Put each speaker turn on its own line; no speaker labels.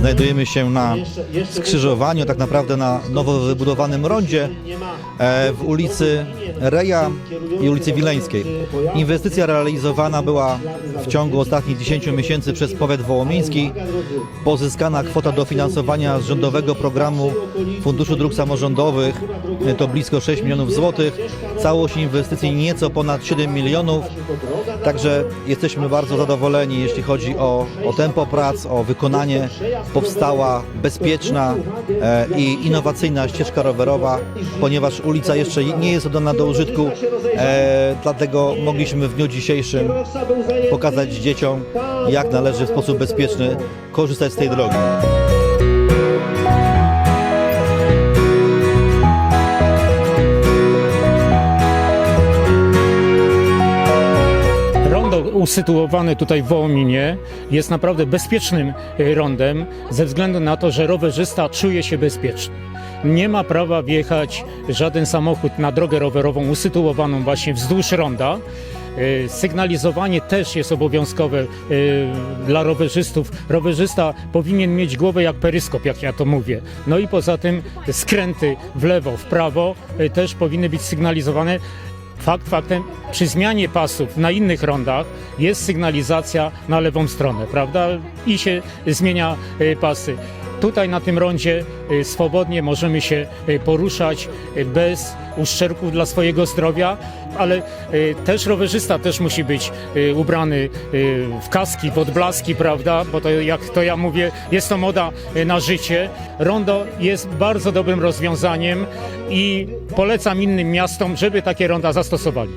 Znajdujemy się na skrzyżowaniu, tak naprawdę na nowo wybudowanym rondzie e, w ulicy Reja i ulicy Wileńskiej. Inwestycja realizowana była w ciągu ostatnich 10 miesięcy przez powiat wołomiński. Pozyskana kwota dofinansowania z rządowego programu Funduszu Dróg Samorządowych e, to blisko 6 milionów złotych. Całość inwestycji nieco ponad 7 milionów. Także jesteśmy bardzo zadowoleni, jeśli chodzi o, o tempo prac, o wykonanie. Powstała bezpieczna e, i innowacyjna ścieżka rowerowa, ponieważ ulica jeszcze nie jest oddana do użytku, e, dlatego mogliśmy w dniu dzisiejszym pokazać dzieciom, jak należy w sposób bezpieczny korzystać z tej drogi.
Usytuowane tutaj w Wołominie jest naprawdę bezpiecznym y, rondem ze względu na to, że rowerzysta czuje się bezpieczny. Nie ma prawa wjechać żaden samochód na drogę rowerową usytuowaną właśnie wzdłuż ronda. Y, Sygnalizowanie też jest obowiązkowe y, dla rowerzystów. Rowerzysta powinien mieć głowę jak peryskop, jak ja to mówię. No i poza tym skręty w lewo, w prawo też powinny być sygnalizowane. Fakt faktem, przy zmianie pasów na innych rondach jest sygnalizacja na lewą stronę, prawda? I się zmienia y, pasy. Tutaj na tym rondzie y, swobodnie możemy się y, poruszać y, bez uszczerbku dla swojego zdrowia, ale też rowerzysta też musi być ubrany w kaski, w odblaski, prawda? Bo to jak to ja mówię, jest to moda na życie. Rondo jest bardzo dobrym rozwiązaniem i polecam innym miastom, żeby takie ronda zastosowali.